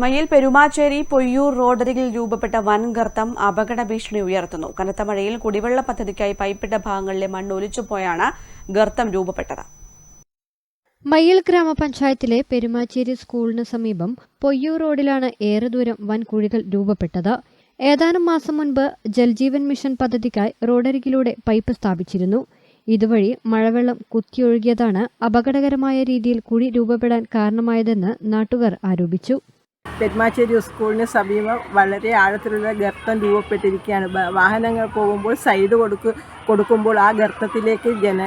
മയ്യിൽ പെരുമാച്ചേരി പൊയ്യൂർ റോഡരികിൽ രൂപപ്പെട്ട വൻ ഗർത്തം അപകട ഭീഷണി ഉയർത്തുന്നു. കനത്ത മഴയിൽ കുടിവെള്ള പദ്ധതിക്കായി പൈപ്പിട്ട ഭാഗങ്ങളിലെ മണ്ണ് ഒലിച്ചുപോയാണ് ഗർത്തം രൂപപ്പെട്ടത്. മയ്യിൽ ഗ്രാമപഞ്ചായത്തിലെ പെരുമാച്ചേരി സ്കൂളിന് സമീപം പൊയ്യൂർ റോഡിലാണ് ഏറെ ദൂരം വൻ കുഴികൾ രൂപപ്പെട്ടത്. ഏതാനും മാസം മുൻപ് ജൽജീവൻ മിഷൻ പദ്ധതിക്കായി റോഡരികിലൂടെ പൈപ്പ് സ്ഥാപിച്ചിരുന്നു. ഇതുവഴി മഴവെള്ളം കുത്തിയൊഴുകിയതാണ് അപകടകരമായ രീതിയിൽ കുഴി രൂപപ്പെടാൻ കാരണമായതെന്ന് നാട്ടുകാർ ആരോപിച്ചു. പെരുമാച്ചേരി സ്കൂളിന് സമീപം വളരെ ആഴത്തിലുള്ള ഗർത്തം രൂപപ്പെട്ടിരിക്കുകയാണ്. വാഹനങ്ങൾ പോകുമ്പോൾ സൈഡ് കൊടുക്ക് കൊടുക്കുമ്പോൾ ആ ഗർത്തത്തിലേക്ക് ജന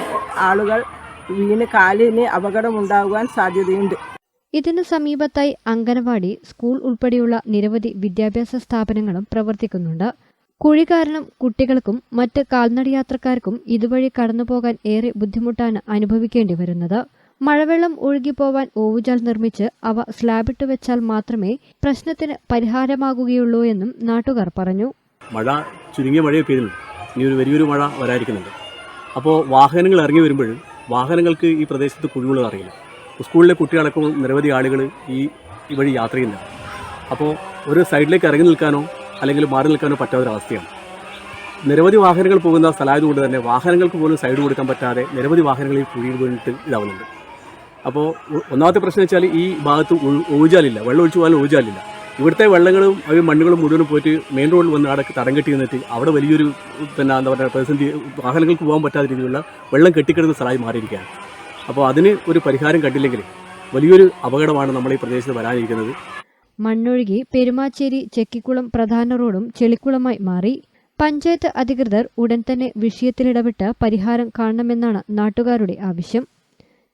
ആളുകൾ വീണ് കാലിന് അപകടമുണ്ടാകുവാൻ സാധ്യതയുണ്ട്. ഇതിനു സമീപത്തായി അംഗനവാടി സ്കൂൾ ഉൾപ്പെടെയുള്ള നിരവധി വിദ്യാഭ്യാസ സ്ഥാപനങ്ങളും പ്രവർത്തിക്കുന്നുണ്ട്. കുഴി കാരണം കുട്ടികൾക്കും മറ്റ് കാൽനടയാത്രക്കാർക്കും ഇതുവഴി കടന്നുപോകാൻ ഏറെ ബുദ്ധിമുട്ടാണ് അനുഭവിക്കേണ്ടി വരുന്നത്. മഴവെള്ളം ഒഴുകിപ്പോവാൻ ഓവുചാൽ നിർമ്മിച്ച് അവ സ്ലാബിട്ട് വെച്ചാൽ മാത്രമേ പ്രശ്നത്തിന് പരിഹാരമാകുകയുള്ളൂ എന്നും നാട്ടുകാർ പറഞ്ഞു. മഴ ചുരുങ്ങിയ മഴയെ പെയ്യുന്നുണ്ട് ഇനി ഒരു വലിയൊരു മഴ വരാതിരിക്കുന്നുണ്ട് അപ്പോൾ വാഹനങ്ങൾ ഇറങ്ങി വരുമ്പോൾ വാഹനങ്ങൾക്ക് ഈ പ്രദേശത്ത് കുഴിവുള്ളത് അറിയില്ല. സ്കൂളിലെ കുട്ടികളടക്കം നിരവധി ആളുകൾ ഈ വഴി യാത്ര ചെയ്യുന്നുണ്ട് അപ്പോൾ ഒരു സൈഡിലേക്ക് ഇറങ്ങി നിൽക്കാനോ അല്ലെങ്കിൽ മാറി നിൽക്കാനോ പറ്റാത്തൊരവസ്ഥയാണ്. നിരവധി വാഹനങ്ങൾ പോകുന്ന സ്ഥലമായതുകൊണ്ട് തന്നെ വാഹനങ്ങൾക്ക് പോലും സൈഡ് കൊടുക്കാൻ പറ്റാതെ നിരവധി വാഹനങ്ങൾ ഈ കുഴിയിൽ വീണിട്ട് ഇതാവുന്നുണ്ട്. അപ്പോൾ ഒന്നാമത്തെ പ്രശ്നം വെച്ചാൽ ഈ ഭാഗത്ത് ഊജാലില്ല. വെള്ളം ഒഴിച്ചു പോകാൻ ഊജാലില്ല. ഇവിടുത്തെ വെള്ളങ്ങളും അവർ മണ്ണുകളും മുഴുവനും പോയിട്ട് മെയിൻ റോഡിൽ വന്ന് അവിടെ തടം കെട്ടി നിന്നിട്ട് അവിടെ വലിയൊരു പിന്നെ എന്താ പറയുക പ്രതിസന്ധി വാഹനങ്ങൾക്ക് പോകാൻ പറ്റാത്ത രീതിയിലുള്ള വെള്ളം കെട്ടിക്കിടന്ന സ്ഥലമായി മാറിയിരിക്കുകയാണ്. അപ്പോൾ അതിന് ഒരു പരിഹാരം കണ്ടില്ലെങ്കിൽ വലിയൊരു അപകടമാണ് നമ്മൾ ഈ പ്രദേശത്ത് വരാനിരിക്കുന്നത്. മണ്ണൊഴുകി പെരുമാച്ചേരി ചെക്കിക്കുളം പ്രധാന റോഡും ചെളിക്കുളമായി മാറി. പഞ്ചായത്ത് അധികൃതർ ഉടൻ തന്നെ വിഷയത്തിലിടപെട്ട് പരിഹാരം കാണണമെന്നാണ് നാട്ടുകാരുടെ ആവശ്യം.